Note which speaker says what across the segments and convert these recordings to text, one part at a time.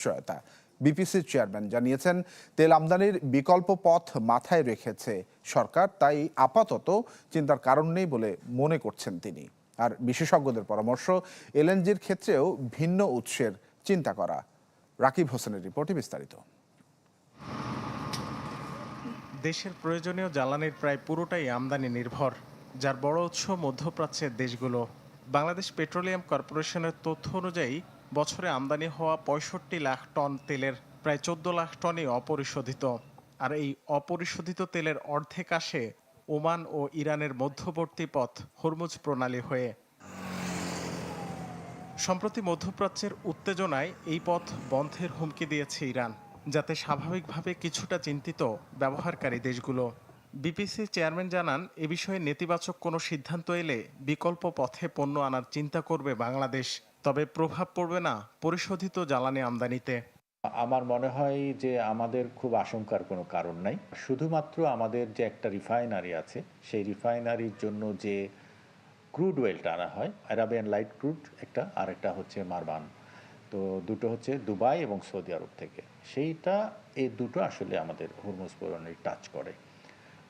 Speaker 1: নিশ্চয়তা বিপিসির চেয়ারম্যান জানিয়েছেন, তেল আমদানির বিকল্প পথ মাথায় রেখেছে সরকার, তাই আপাতত চিন্তার কারণ নেই বলে মনে করছেন তিনি। আর বিশেষজ্ঞদের পরামর্শ, এলএনজির ক্ষেত্রেও ভিন্ন উৎসের চিন্তা করা। রাকিব হোসেনের রিপোর্টে, বিস্তারিত।
Speaker 2: দেশের প্রয়োজনীয় জ্বালানির প্রায় পুরোটাই আমদানি নির্ভর, যার বড় উৎস মধ্যপ্রাচ্যের দেশগুলো। বাংলাদেশ পেট্রোলিয়াম কর্পোরেশনের তথ্য অনুযায়ী বছরে আমদানি হওয়া পঁয়ষট্টি লাখ টন তেলের প্রায় চোদ্দ লাখ টনই অপরিশোধিত। আর এই অপরিশোধিত তেলের অর্ধেক আসে ওমান ও ইরানের মধ্যবর্তী পথ হরমুজ প্রণালী হয়ে। সম্প্রতি মধ্যপ্রাচ্যের উত্তেজনায় এই পথ বন্ধের হুমকি দিয়েছে ইরান, যাতে স্বাভাবিকভাবে কিছুটা চিন্তিত ব্যবহারকারী দেশগুলো। বিপিসি চেয়ারম্যান জানান, এ বিষয়ে নেতিবাচক কোনো সিদ্ধান্ত এলে বিকল্প পথে পণ্য আনার চিন্তা করবে বাংলাদেশ। তবে প্রভাব পড়বে না পরিশোধিত জ্বালানি আমদানিতে।
Speaker 3: আমার মনে হয় যে আমাদের খুব আশঙ্কার কোনো কারণ নাই। শুধুমাত্র আমাদের যে একটা রিফাইনারি আছে, সেই রিফাইনারির জন্য যে ক্রুড ওয়েলটা আনা হয় অ্যারাবিয়ান লাইট ক্রুড একটা, আর একটা হচ্ছে মারবান। তো দুটো হচ্ছে দুবাই এবং সৌদি আরব থেকে। সেইটা, এই দুটো আসলে আমাদের হুরমুজ প্রণালী টাচ করে।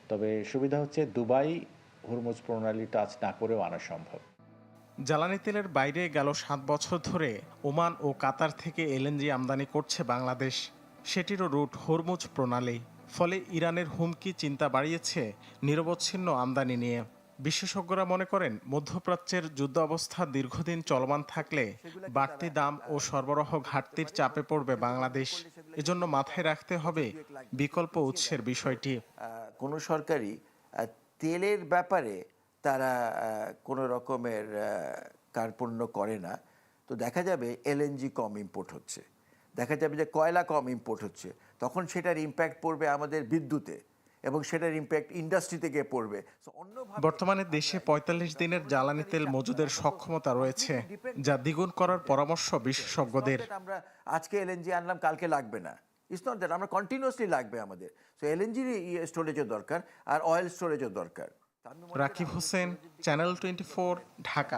Speaker 3: তবে সুবিধা হচ্ছে দুবাই হুরমুজ প্রণালী টাচ না করেও আনা সম্ভব।
Speaker 2: জ্বালানি তেলের বাইরে গেল সাত বছর ধরে ওমান ও কাতার থেকে এলএনজি আমদানি করছে বাংলাদেশ। সেটিরও রুট হরমুজ প্রণালী। ফলে ইরানের হুমকি চিন্তা বাড়িয়েছে নিরবচ্ছিন্ন আমদানি নিয়ে। বিশেষজ্ঞরা মনে করেন, মধ্যপ্রাচ্যের যুদ্ধ অবস্থা দীর্ঘদিন চলমান থাকলে বাড়তি দাম ও সরবরাহ ঘাটতির চাপে পড়বে বাংলাদেশ। এজন্য মাথায় রাখতে হবে বিকল্প উৎসের বিষয়টি।
Speaker 4: কোনো সরকারই তেলের ব্যাপারে তারা কোনো রকমের কার্পণ্য করে না। তো দেখা যাবে এলএনজি কম ইম্পোর্ট হচ্ছে। দেখা যাবে যে কয়লা কম ইম্পোর্ট হচ্ছে। তখন সেটার ইম্প্যাক্ট পড়বে আমাদের বিদ্যুতে এবং সেটার ইম্প্যাক্ট ইন্ডাস্ট্রিতে গিয়ে পড়বে।
Speaker 2: বর্তমানে দেশে পঁয়তাল্লিশ দিনের জ্বালানি তেল মজুদের সক্ষমতা রয়েছে যা দ্বিগুণ করার পরামর্শ বিশেষজ্ঞদের।
Speaker 4: আমরা আজকে এলএনজি আনলাম কালকে লাগবে না। ইটস নট দ্যাট আমরা কন্টিনিউয়াসলি লাগবে আমাদের। সো এলএনজির স্টোরেজও দরকার আর অয়েল স্টোরেজও দরকার।
Speaker 2: Rakib Hossain channel twenty Dhaka.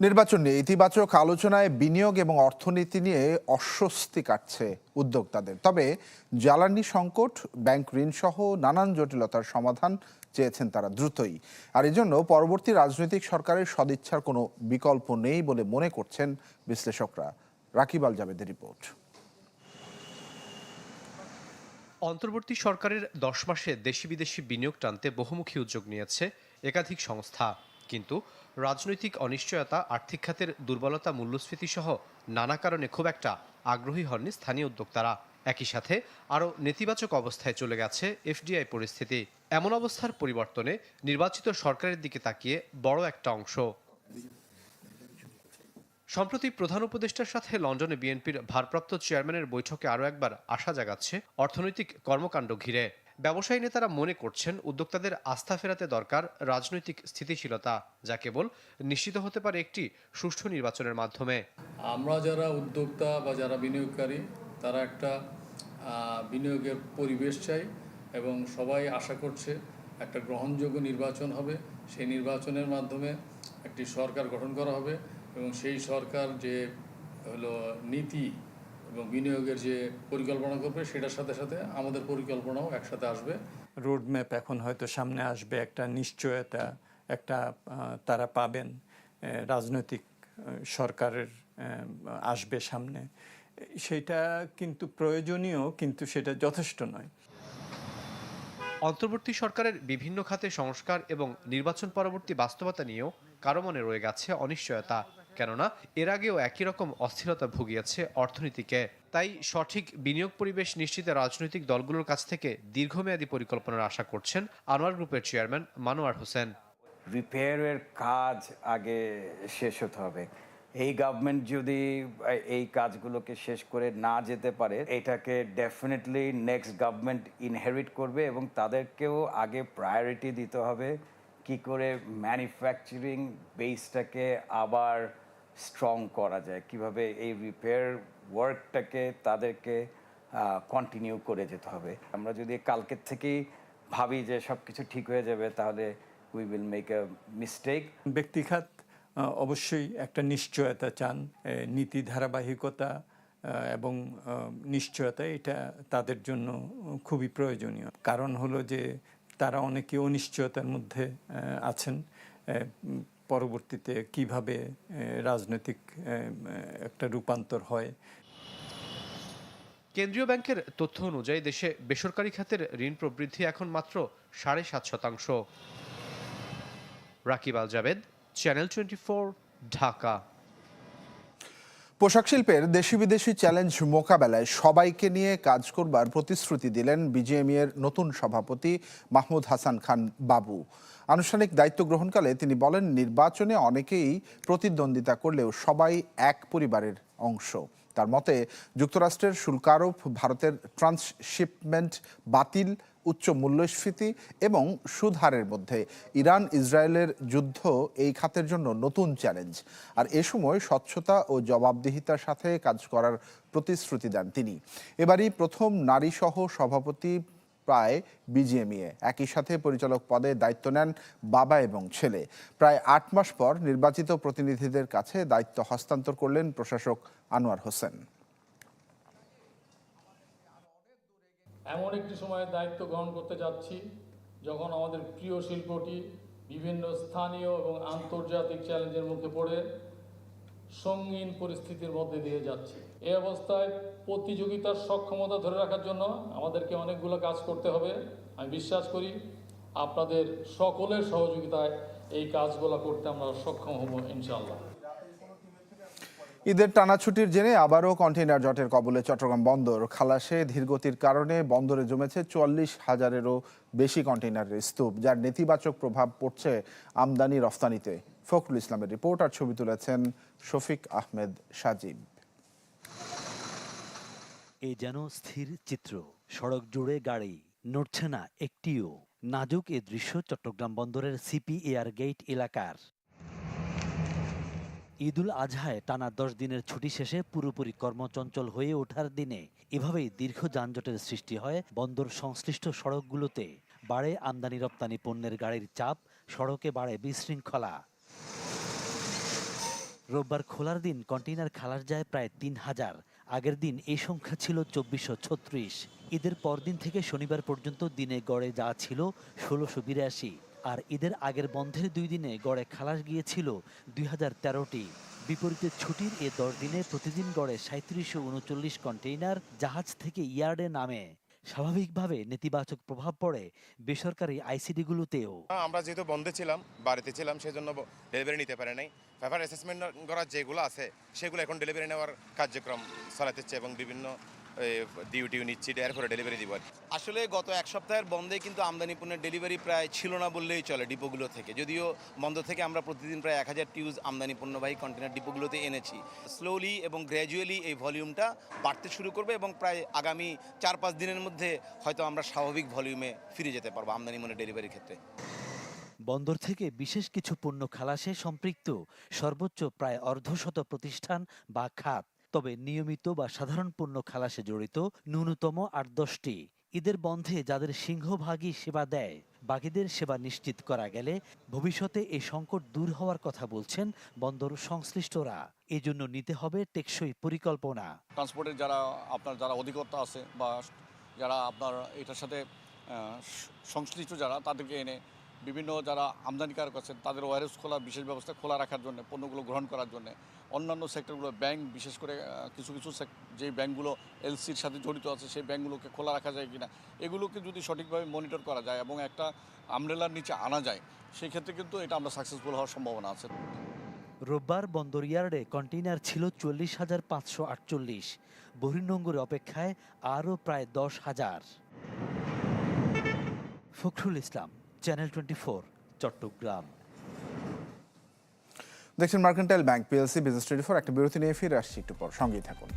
Speaker 1: নির্বাচন নিয়ে ইতিবাচক আলোচনায় বিনিয়োগ এবং অর্থনীতি নিয়ে অস্বস্তি কাটছে উদ্যোক্তাদের। তবে জ্বালানি সংকট, ব্যাংক ঋণ সহ নানান জটিলতার সমাধান চেয়েছেন তারা দ্রুতই। আর এজন্য পরবর্তী রাজনৈতিক সরকারের সদিচ্ছার কোনো বিকল্প নেই বলে মনে করছেন বিশ্লেষকরা। রাকিব আল জাবেদের রিপোর্ট।
Speaker 5: অন্তর্বর্তী সরকারের দশ মাসে দেশি বিদেশি বিনিয়োগ টানতে বহুমুখী উদ্যোগ নিয়েছে একাধিক সংস্থা। কিন্তু রাজনৈতিক অনিশ্চয়তা, আর্থিক খাতের দুর্বলতা মূল্যস্ফীতি সহ নানা কারণে খুব একটা আগ্রহী হননি স্থানীয় উদ্যোক্তারা। একই সাথে আরও নেতিবাচক অবস্থায় চলে গেছে এফডিআই পরিস্থিতি। এমন অবস্থার পরিবর্তনে নির্বাচিত সরকারের দিকে তাকিয়ে বড় একটা অংশ। সম্প্রতি প্রধান উপদেষ্টার সাথে লন্ডনে বিএনপির ভারপ্রাপ্ত চেয়ারম্যানের বৈঠকে আরও একবার আশা জাগাচ্ছে অর্থনৈতিক কর্মকাণ্ড ঘিরে। ব্যবসায়ী নেতারা মনে করছেন উদ্যোক্তাদের আস্থা ফেরাতে দরকার রাজনৈতিক স্থিতিশীলতা, যা কেবল নিশ্চিত হতে পারে একটি সুষ্ঠু নির্বাচনের মাধ্যমে।
Speaker 6: আমরা যারা উদ্যোক্তা বা যারা বিনিয়োগকারী, তারা একটা বিনিয়োগের পরিবেশ চাই এবং সবাই আশা করছে একটা গ্রহণযোগ্য নির্বাচন হবে। সেই নির্বাচনের মাধ্যমে একটি সরকার গঠন করা হবে। এবং সেই সরকার যে হলো নীতি এবং বিনিয়োগের যে পরিকল্পনা করবে সেটার সাথে সাথে আমাদের পরিকল্পনাও একসাথে আসবে।
Speaker 7: রোডম্যাপ এখন হয়তো সামনে আসবে একটা নিশ্চয়তা একটা তারা পাবেন রাজনৈতিক সরকারের আসবে সামনে। সেটা কিন্তু প্রয়োজনীয় কিন্তু সেটা যথেষ্ট নয়।
Speaker 5: অন্তর্বর্তী সরকারের বিভিন্ন খাতে সংস্কার এবং নির্বাচন পরবর্তী বাস্তবতা নিয়েও কারও মনে রয়ে গেছে অনিশ্চয়তা। কেননা এর আগেও একই রকম অস্থিরতা ভুগিয়েছে অর্থনীতিকে। তাই সঠিক বিনিয়োগ পরিবেশ নিশ্চিতে রাজনৈতিক দলগুলোর কাছ থেকে দীর্ঘমেয়াদী পরিকল্পনার আশা করছেন আনোয়ার গ্রুপের চেয়ারম্যান মানোয়ার হোসেন।
Speaker 8: রিপেয়ারের কাজ আগে শেষ হতে হবে। এই গভর্নমেন্ট যদি এই কাজগুলোকে শেষ করে না যেতে পারে, এটাকে ডেফিনেটলি নেক্সট গভর্নমেন্ট ইনহেরিট করবে এবং তাদেরকেও আগে প্রায়োরিটি দিতে হবে। কি করে ম্যানুফ্যাকচারিং বেসটাকে আবার স্ট্রং করা যায়, কীভাবে এই রিপেয়ার ওয়ার্কটাকে তাদেরকে কন্টিনিউ করে যেতে হবে। আমরা যদি কালকের থেকেই ভাবি যে সব কিছু ঠিক হয়ে যাবে, তাহলে we will make a mistake
Speaker 7: ব্যক্তিখাত অবশ্যই একটা নিশ্চয়তা চান নীতি ধারাবাহিকতা এবং নিশ্চয়তা এটা তাদের জন্য খুবই প্রয়োজনীয়। কারণ হলো যে তারা অনেকে অনিশ্চয়তার মধ্যে আছেন পরবর্তীতে কীভাবে রাজনৈতিক একটা রূপান্তর হয়?
Speaker 5: কেন্দ্রীয় ব্যাংকের তথ্য অনুযায়ী দেশে বেসরকারি খাতের ঋণ প্রবৃদ্ধি এখন মাত্র সাড়ে সাত শতাংশ। Rakib Al Jabed channel twenty Dhaka.
Speaker 1: পোশাক শিল্পের দেশি বিদেশি চ্যালেঞ্জ মোকাবেলায় সবাইকে নিয়ে কাজ করবার প্রতিশ্রুতি দিলেন বিজিএমই এর নতুন সভাপতি মাহমুদ হাসান খান বাবু। আনুষ্ঠানিক দায়িত্ব গ্রহণকালে তিনি বলেন, নির্বাচনে অনেকেই প্রতিদ্বন্দ্বিতা করলেও সবাই এক পরিবারের অংশ। তার মতে, যুক্তরাষ্ট্রের শুল্ক আরোপ ভারতের ট্রান্সশিপমেন্ট বাতিল উচ্চ মূল্যস্ফীতি এবং সুদ হারের মধ্যে। ইরান, ইসরায়েলের যুদ্ধ এই খাতের জন্য নতুন চ্যালেঞ্জ। আর এ সময় স্বচ্ছতা ও জবাবদিহিতার সাথে কাজ করার প্রতিশ্রুতি দেন তিনি। এবারই প্রথম নারী সহ সভাপতি প্রায় বিজিএমইএ। একই সাথে পরিচালক পদে দায়িত্ব নেন বাবা এবং ছেলে। প্রায় আট মাস পর নির্বাচিত প্রতিনিধিদের কাছে দায়িত্ব হস্তান্তর করলেন প্রশাসক আনোয়ার হোসেন।
Speaker 6: এমন একটি সময়ে দায়িত্ব গ্রহণ করতে যাচ্ছি, যখন আমাদের প্রিয় শিল্পটি বিভিন্ন স্থানীয় এবং আন্তর্জাতিক চ্যালেঞ্জের মুখে পড়ে সঙ্গীন পরিস্থিতির মধ্যে দিয়ে যাচ্ছে। এ অবস্থায় প্রতিযোগিতার সক্ষমতা ধরে রাখার জন্য আমাদেরকে অনেকগুলো কাজ করতে হবে। আমি বিশ্বাস করি আপনাদের সকলের সহযোগিতায় এই কাজগুলো করতে আমরা সক্ষম হব ইনশাল্লাহ
Speaker 1: ঈদের টানা ছুটির জেনে আবারও কন্টেইনার জটের কবলে চট্টগ্রাম বন্দর। খালাসে ধীরগতির কারণে বন্দরে জমেছে চুয়াল্লিশ হাজারেরও বেশি কন্টেইনারের স্তূপ, যার নেতিবাচক প্রভাব পড়ছে আমদানি রফতানিতে। ফখরুল ইসলামের রিপোর্ট আর ছবি তুলেছেন শফিক আহমেদ সাজিব।
Speaker 9: এ যেন স্থির চিত্র, সড়ক জুড়ে গাড়ি, নড়ছে না একটিও। নাজুক এ দৃশ্য চট্টগ্রাম বন্দরের সিপি এয়ার গেট এলাকার। ঈদুল আজহায় টানা দশ দিনের ছুটি শেষে পুরোপুরি কর্মচঞ্চল হয়ে ওঠার দিনে এভাবেই দীর্ঘ যানজটের সৃষ্টি হয় বন্দর সংশ্লিষ্ট সড়কগুলোতে। বাড়ে আমদানি রপ্তানি পণ্যের গাড়ির চাপ, সড়কে বাড়ে বিশৃঙ্খলা। রোববার খোলার দিন কন্টেইনার খালাস যায় প্রায় তিন হাজার। আগের দিন এই সংখ্যা ছিল চব্বিশশো ছত্রিশ। ঈদের পরদিন থেকে শনিবার পর্যন্ত দিনে গড়ে যা ছিল ষোলোশো বিরাশি। আর ঈদের আগের বন্ধের দুই দিনে গড়ে খালাস গিয়েছিল দুই হাজার তেরোটি। বিপরীতে ছুটির এ দশ দিনে প্রতিদিন গড়ে সাঁত্রিশশো উনচল্লিশ কন্টেইনার জাহাজ থেকে ইয়ার্ডে নামে। স্বাভাবিকভাবে নেতিবাচক প্রভাব পড়ে বেসরকারি আইসিডিগুলোতেও।
Speaker 10: আমরা যেহেতু বন্ধে ছিলাম, বাড়িতে ছিলাম, সেজন্য ডেলিভারি নিতে পারে নাই। পেপার অ্যাসেসমেন্ট করার যেগুলো আছে, সেগুলো এখন ডেলিভারি নেওয়ার কার্যক্রম চালাতেছে এবং বিভিন্ন ডিউটিও নিচ্ছি এরপরে ডেলিভারি দিব।
Speaker 11: আসলে গত এক সপ্তাহের বন্ধে কিন্তু আমদানি পণ্যের ডেলিভারি প্রায় ছিল না বললেই চলে ডিপোগুলো থেকে। যদিও বন্ধ থেকে আমরা প্রতিদিন প্রায় এক হাজার টিউজ আমদানি পণ্যবাহী কন্টেনার ডিপোগুলোতে এনেছি। স্লোলি এবং গ্র্যাজুয়ালি এই ভলিউমটা বাড়তে শুরু করবে এবং প্রায় আগামী চার পাঁচ দিনের মধ্যে হয়তো আমরা স্বাভাবিক ভলিউমে ফিরে যেতে পারব আমদানি পণ্যের ডেলিভারির ক্ষেত্রে।
Speaker 9: বন্দর থেকে বিশেষ কিছু পণ্য খালাসে সম্পৃক্ত। সর্বোচ্চ প্রায় অর্ধশত প্রতিষ্ঠান বা খাত। তবে নিয়মিত বা সাধারণ পণ্য খালাসে জড়িত ন্যূনতম আট দশটি। ঈদের বন্ধে যাদের সিংহভাগই সেবা দেয়, বাকিদের সেবা নিশ্চিত করা গেলে ভবিষ্যতে এই সংকট দূর হওয়ার কথা বলছেন বন্দর সংশ্লিষ্টরা। এজন্য নিতে হবে টেকসই পরিকল্পনা।
Speaker 6: ট্রান্সপোর্টের যারা, আপনার যারা অধিকর্তা আছে বা যারা আপনার এটার সাথে সংশ্লিষ্ট যারা, তাদেরকে এনে বিভিন্ন যারা আমদানিকারক আছেন, তাদের ওয়ারেস খোলা, বিশেষ ব্যবস্থা খোলা রাখার জন্য, পণ্যগুলো গ্রহণ করার জন্য, অন্যান্য সেক্টরগুলো, ব্যাংক, বিশেষ করে কিছু কিছু যে ব্যাংকগুলো এলসির সাথে জড়িত আছে, সেই ব্যাংকগুলোকে খোলা রাখা যায় কিনা, এগুলোকে যদি সঠিকভাবে মনিটর করা যায় এবং একটা আমরেলার নিচে আনা যায় সেই ক্ষেত্রে কিন্তু এটা আমরা সাকসেসফুল হওয়ার সম্ভাবনা আছে।
Speaker 9: রোববার বন্দর ইয়ার্ডে কন্টেইনার ছিল চল্লিশ হাজার পাঁচশো আটচল্লিশ, বহির্নোঙ্গরে অপেক্ষায় আরও প্রায় দশ হাজার। Fakhrul Islam channel twenty four Chattogram
Speaker 1: দেখছেন Mercantile Bank PLC business twenty four একটা বিরতি নিয়ে ফিরে আসছি। একটু পর সঙ্গেই থাকুন।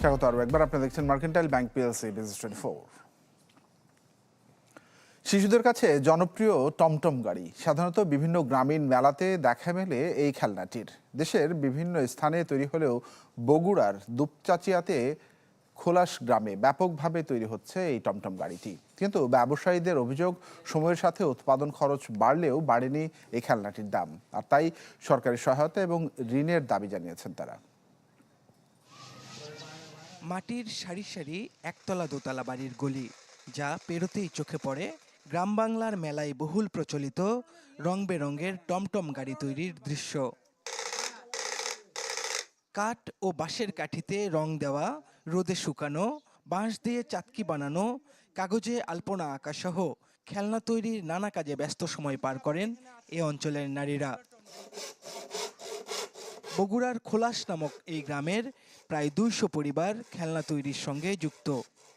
Speaker 1: স্বাগত আরও একবার আপনি দেখছেন Mercantile Bank PLC business twenty four শিশুদের কাছে জনপ্রিয় টমটম গাড়ি, সাধারণত বিভিন্ন গ্রামীণ মেলাতে দেখা মেলে এই খেলনাটির। দেশের বিভিন্ন স্থানে তৈরি হলেও বগুড়ার দুপচাচিয়াতে খোলাস গ্রামে ব্যাপকভাবে তৈরি হচ্ছে এই টমটম গাড়িটি। কিন্তু ব্যবসায়ীদের অভিযোগ, সময়ের সাথে উৎপাদন খরচ বাড়লেও বাড়েনি এই খেলনাটির দাম। আর তাই সরকারি সহায়তা এবং ঋণের দাবি জানিয়েছেন তারা।
Speaker 12: মাটির সারি সারি একতলা দোতলা বাড়ির গলি, যা পেরোতেই চোখে পড়ে গ্রাম বাংলার মেলায় বহুল প্রচলিত রং বেরঙের টমটম গাড়ি তৈরির দৃশ্য। কাঠ ও বাঁশের কাঠিতে রং দেওয়া, রোদে শুকানো, বাঁশ দিয়ে চাতকি বানানো, কাগজে আলপনা আঁকা সহ খেলনা তৈরির নানা কাজে ব্যস্ত সময় পার করেন এ অঞ্চলের নারীরা। বগুড়ার খোলাস নামক এই গ্রামের প্রায় দুইশো পরিবার খেলনা তৈরির সঙ্গে যুক্ত।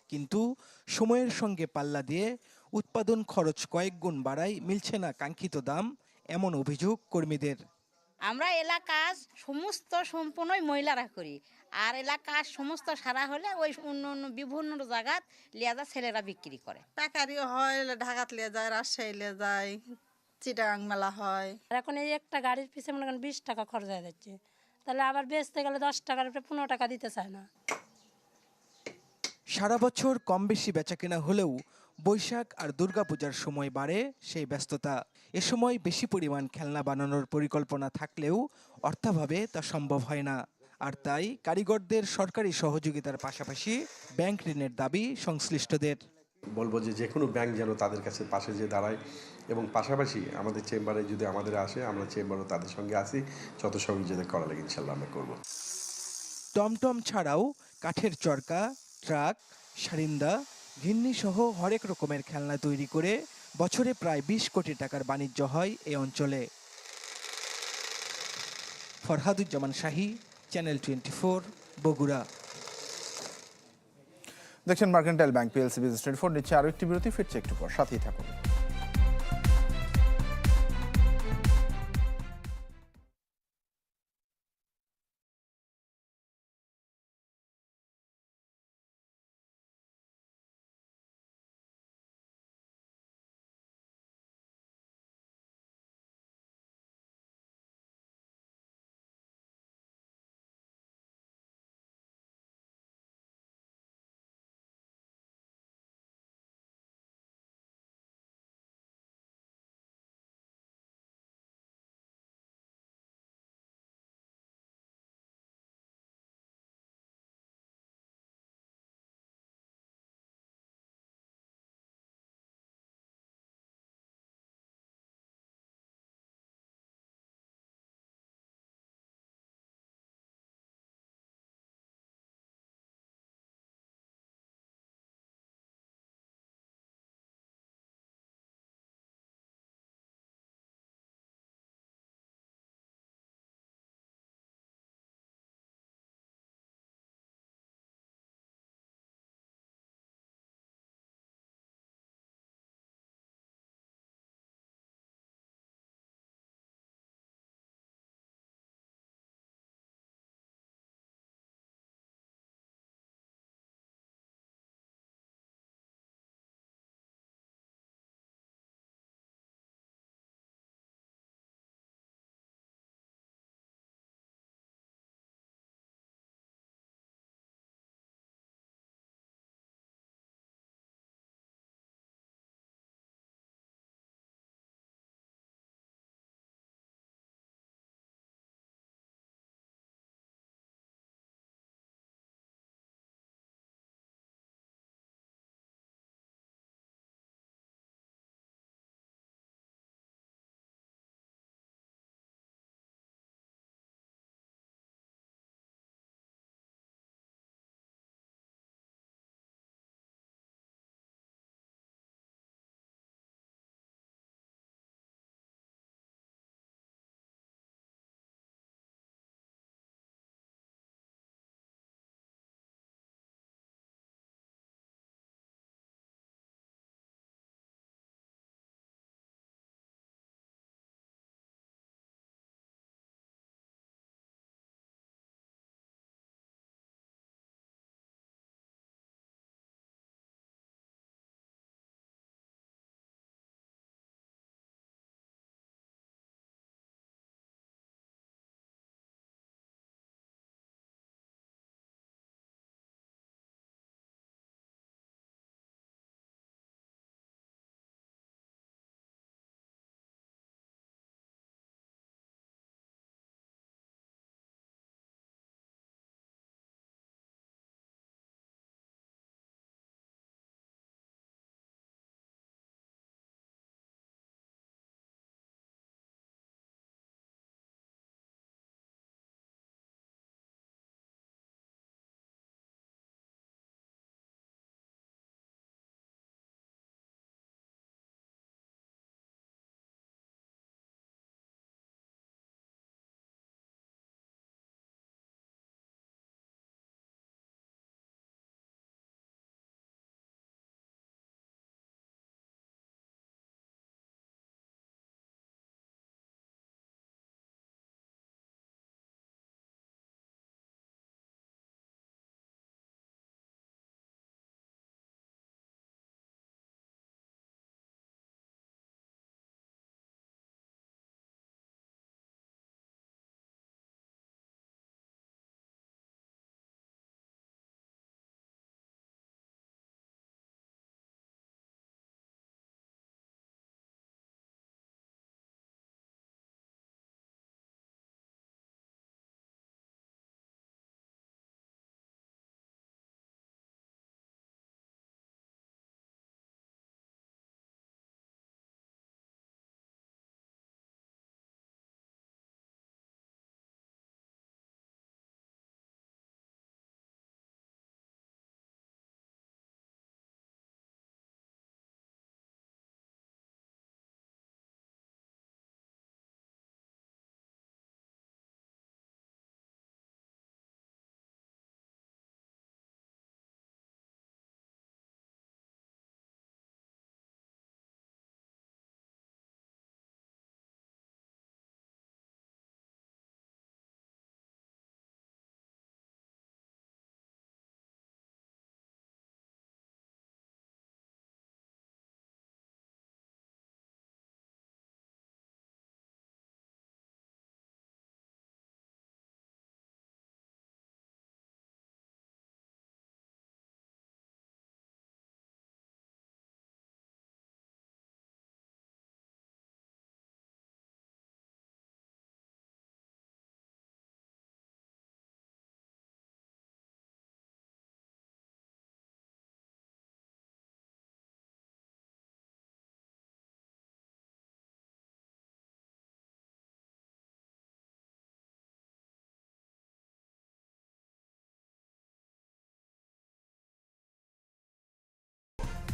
Speaker 12: কিন্তু সময়ের সঙ্গে পাল্লা দিয়ে উৎপাদন খরচ কয়েক গুণ বাড়ায় মিলছে না কাঙ্ক্ষিত দাম এমন অভিযোগ কর্মীদের।
Speaker 13: আমরা এলাকার সমস্ত সম্পূর্ণই মহিলারা করি। আর এলাকার সমস্ত সারা হলে ওই অন্য অন্য বিভিন্ন জায়গাত লিয়াজা ছেলেরা বিক্রি করে।
Speaker 14: টাকারিও হয় ঢাকাত লিয়ে যায় রাজশাহী লিয়ে যায় চিটাগাং মেলা হয়।
Speaker 15: আর এখন এই একটা গাড়ির পিছনে মনে করেন বিশ টাকা খরচ হয়ে যাচ্ছে। তাহলে আবার বেচতে গেলে দশ টাকার উপরে পনেরো টাকা দিতে চায় না।
Speaker 12: সারা বছর কম বেশি বেচাকেনা হলেও বৈশাখ আর দুর্গাপূজার সময় বাড়ে সেই ব্যস্ততা। এ সময় বেশি পরিমাণ খেলনা বানানোর পরিকল্পনা থাকলেও অর্থাভাবে তা সম্ভব হয় না। আর তাই কারিগরদের সরকারি সহযোগিতার পাশাপাশি ব্যাংক ঋণের দাবি সংশ্লিষ্টদের।
Speaker 16: বলব যে যে কোনো ব্যাংক যেন তাদের কাছে পাশে যে দাঁড়ায় এবং পাশাপাশি আমাদের চেম্বারে যদি আমাদের আসে, আমরা চেম্বারও তাদের সঙ্গে আসি, যত সহযোগিতা করা লাগে, ইনশাল্লাহ আমরা করব।
Speaker 12: টমটম ছাড়াও কাঠের চরকা, ট্রাক, সারিন্দা ঘিন্নি সহ হরেক রকমের খেলনা তৈরি করে বছরে প্রায় বিশ কোটি টাকার বাণিজ্য হয় এই অঞ্চলে। Farhaduzzaman Shahi channel twenty four Bogura.
Speaker 1: দেখছেন Mercantile Bank PLC business twenty four নিচ্ছে আরও একটি বিরতি, ফিরছে একটু পর। সাথেই থাকুন।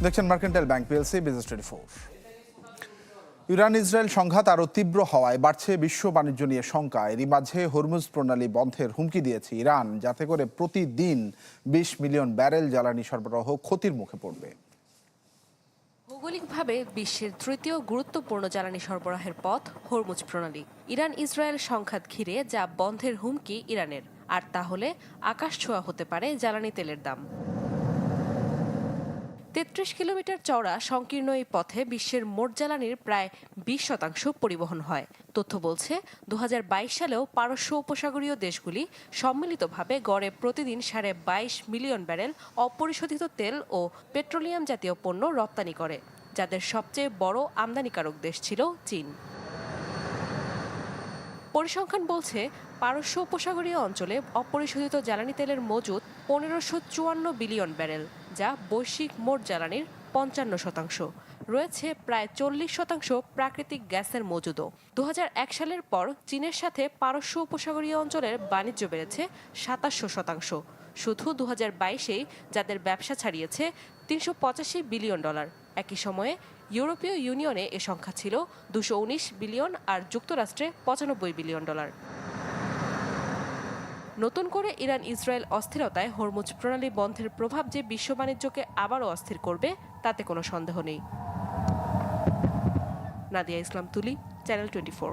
Speaker 1: দেখছেন mercantile bank PLC business twenty four Iran Israel সংঘাত আরও তীব্র হওয়ায় বাড়ছে বিশ্ব বাণিজ্য নিয়ে শঙ্কা। এরই মাঝে হরমুজ প্রণালী বন্ধের হুমকি দিয়েছে ইরান, যাতে করে প্রতিদিন বিশ মিলিয়ন ব্যারেল জ্বালানি সরবরাহ ক্ষতির মুখে পড়বে।
Speaker 17: ভৌগোলিকভাবে বিশ্বের তৃতীয় গুরুত্বপূর্ণ জ্বালানি সরবরাহের পথ হরমুজ প্রণালী। ইরান ইসরায়েল সংঘাত ঘিরে যা বন্ধের হুমকি ইরানের। আর তাহলে আকাশ ছোঁয়া হতে পারে জ্বালানি তেলের দাম। তেত্রিশ কিলোমিটার চওড়া সংকীর্ণ এই পথে বিশ্বের মোট জ্বালানির প্রায় বিশ শতাংশ পরিবহন হয়। তথ্য বলছে দু হাজার বাইশ সালেও পারস্য উপসাগরীয় দেশগুলি সম্মিলিতভাবে গড়ে প্রতিদিন সাড়ে বাইশ মিলিয়ন ব্যারেল অপরিশোধিত তেল ও পেট্রোলিয়াম জাতীয় পণ্য রপ্তানি করে, যাদের সবচেয়ে বড় আমদানিকারক দেশ ছিল চীন। পরিসংখ্যান বলছে, পারস্য উপসাগরীয় অঞ্চলে অপরিশোধিত জ্বালানি তেলের মজুদ পনেরোশো চুয়ান্ন বিলিয়ন ব্যারেল। যা বৈশ্বিক মোট জ্বালানির পঞ্চান্ন শতাংশ। রয়েছে প্রায় চল্লিশ শতাংশ প্রাকৃতিক গ্যাসের মজুদও। দু হাজার এক সালের পর চীনের সাথে পারস্য উপসাগরীয় অঞ্চলের বাণিজ্য বেড়েছে সাতাশশো শতাংশ। শুধু দু হাজার বাইশেই যাদের ব্যবসা ছাড়িয়েছে তিনশো পঁচাশি বিলিয়ন ডলার। একই সময়ে ইউরোপীয় ইউনিয়নে এ সংখ্যা ছিল দুশো বিলিয়ন আর যুক্তরাষ্ট্রে পঁচানব্বই বিলিয়ন ডলার। নতুন করে ইরান ইসরায়েল অস্থিরতায় হরমুজ প্রণালী বন্ধের প্রভাব যে বিশ্ব বাণিজ্যকে আবারও অস্থির করবে, তাতে কোনো সন্দেহ নেই। নাদিয়া ইসলাম তুলি, চ্যানেল টোয়েন্টি ফোর।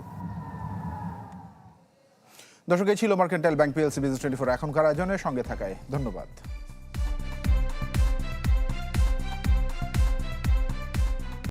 Speaker 1: দর্শক ছিল mercantile bank PLC business twenty four. এখনকার আয়োজনের সঙ্গে থাকায় ধন্যবাদ।